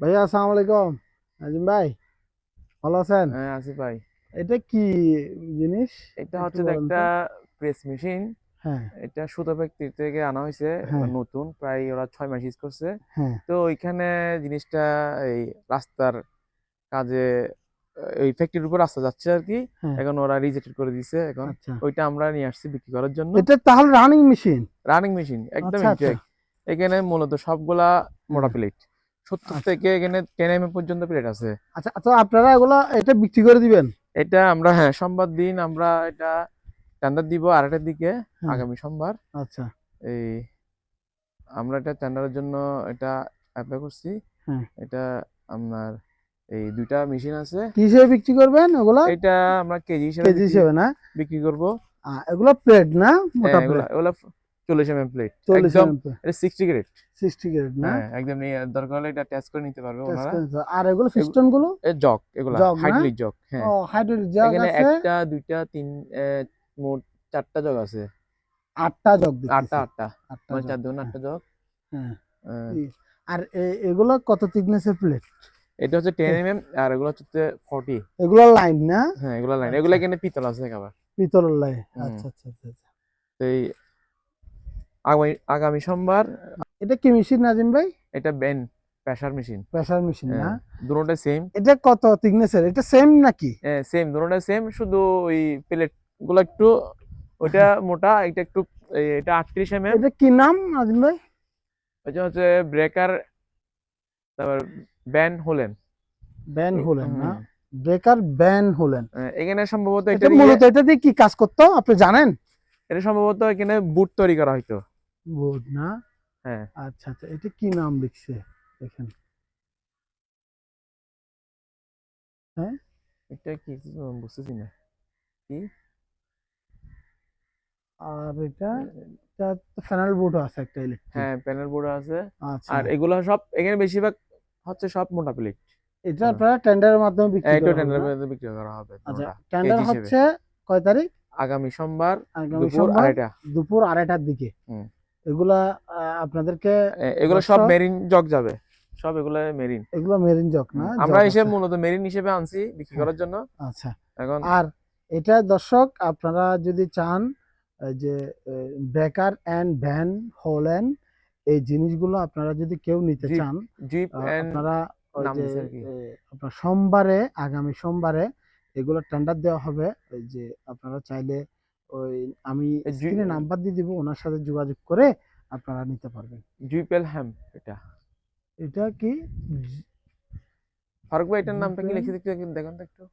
ভাইয়া আসসালামু আলাইকুম। নাজিম ভাই ভালো আছেন? হ্যাঁ আসিফ ভাই। এটা কি জিনিস? এটা হচ্ছে। একটা প্রেস মেশিন হ্যাঁ। এটা থেকে আনা হয়েছে হ্যাঁ। নতুন প্রায় ওরা ছয় মাস ইউজ করছে। হ্যাঁ। তো ওইখানে জিনিসটা এই রাস্তার কাজে এই ফ্যাক্টরির উপর রাস্তা যাচ্ছে আর কি হ্যাঁ। এখন ওরা রিজেক্ট করে দিছে এখন। আচ্ছা। ওইটা আমরা নিয়ে আসছি বিক্রি করার জন্য। এটা তাহলে রানিং মেশিন রানিং মেশিন একদম আচ্ছা, আচ্ছা। এখানে মূলত সবগুলা মোটা প্লেট সত্তর আচ্ছা। থেকে এখানে টেন এম পর্যন্ত প্লেট আছে। আচ্ছা আচ্ছা আপনারা এগুলো এটা বিক্রি করে দিবেন? এটা আমরা হ্যাঁ সোমবার দিন আমরা এটা টেন্ডার দিব আড়াইটার দিকে। আগামী সোমবার। আচ্ছা। এই আমরা এটা টেন্ডারের জন্য এটা অ্যাপ্লাই করছি। এটা আপনার এই দুইটা মেশিন আছে। কি হিসেবে বিক্রি করবেন ওগুলো? এটা আমরা কেজি হিসেবে কেজি হিসেবে না? বিক্রি করব। এগুলো প্লেট না? মোটা হ্যাঁ, প্লেট এগুলা চল্লিশ এম এম প্লেট চল্লিশ একদম এটা সিক্সটি গ্রেড সিক্সটি গ্রেড না? হ্যাঁ একদম দরকার হলে এটা টেস্ট করে নিতে পারবে। আর এগুলো ফিস্টনগুলো? এ জগ এগুলা হাইড্রোলিক জগ হ্যাঁ। ও হাইড্রোলিক জগ এখানে একটা দুইটা তিন মোট চারটা জগ আছে। আটটা জগ আটটা আটটা। আটটা মানে চার দুগুণ আটটা জগ। হ্যাঁ। আর এগুলো কত থিকনেসের প্লেট এটা হচ্ছে টেন এম এম আর এগুলো হচ্ছে ফর্টি এগুলো লাইন না? হ্যাঁ এগুলো লাইন আচ্ছা। এগুলো এখানে পিতল আছে আবার পিতলের লাইন আচ্ছা আচ্ছা আচ্ছা আচ্ছা। তো এই আগামী আগামী সোমবার। এটা কি মেশিন নাজিম ভাই? এটা বেন প্রেসার মেশিন। প্রেসার মেশিন না? দুটোটা সেম এটা কত থিকনেসের এটা সেম নাকি? সেম দুটোটা সেম শুধু ওই প্লেটগুলো একটু ওইটা মোটা এটা একটু এটা আটত্রিশ এম এম এটা কি নাম নাজিম ভাই? ওইটা হচ্ছে ব্রেকার তারপর ব্যান হলেন। ব্যান হলেন না? ব্রেকার ব্যান হলেন। এখানে সম্ভবত এটা এটা মূলত এটা দিয়ে কি কাজ করতো আপনি জানেন? এটা সম্ভবত এখানে বুট তৈরি করা হয়তো বোর্ড না? হ্যাঁ। আচ্ছা আচ্ছা এটা কি নাম লিখছে দেখেন এটা কি বুঝতেছি না। কি? আর এটা ফ্যানাল বোর্ড আছে একটা ইলেকট্রিক হ্যাঁ প্যানেল বোর্ড আছে। আচ্ছা। আর এগুলো সব এখানে বেশিরভাগ হচ্ছে সব মোটা প্লেট এটা আপনারা টেন্ডারের মাধ্যমে বিক্রি করা হবে টেন্ডার বিক্রি করা হবে আচ্ছা টেন্ডার হচ্ছে কয় তারিখ? আগামী সোমবার আগামী দুপুর আড়াইটা। দুপুর আড়াইটার দিকে। এগুলা আপনাদেরকে এগুলো সব মেরিন জগ যাবে। সব এগুলো মেরিন। এগুলো মেরিন জক না? আমরা জগ হিসেবে মূলত মেরিন হিসেবে আনছি বিক্রি। করার জন্য। আচ্ছা। এখন আর এটা দর্শক আপনারা যদি চান যে বেকার অ্যান্ড ভ্যান হোলেন এই জিনিসগুলো আপনারা যদি কেউ নিতে চান এন্ড আপনার সোমবারে আগামী সোমবারে এগুলো টেন্ডার দেওয়া হবে ওই যে আপনারা চাইলে ওই আমি স্ক্রিনে নাম্বার দিয়ে দিব ওনার সাথে যোগাযোগ করে আপনারা নিতে পারবেন। জুইপেল হ্যাম এটা। এটা কি? ফারুক ভাই এটার নামটা কি লিখে দিতে দেখেন তো একটু।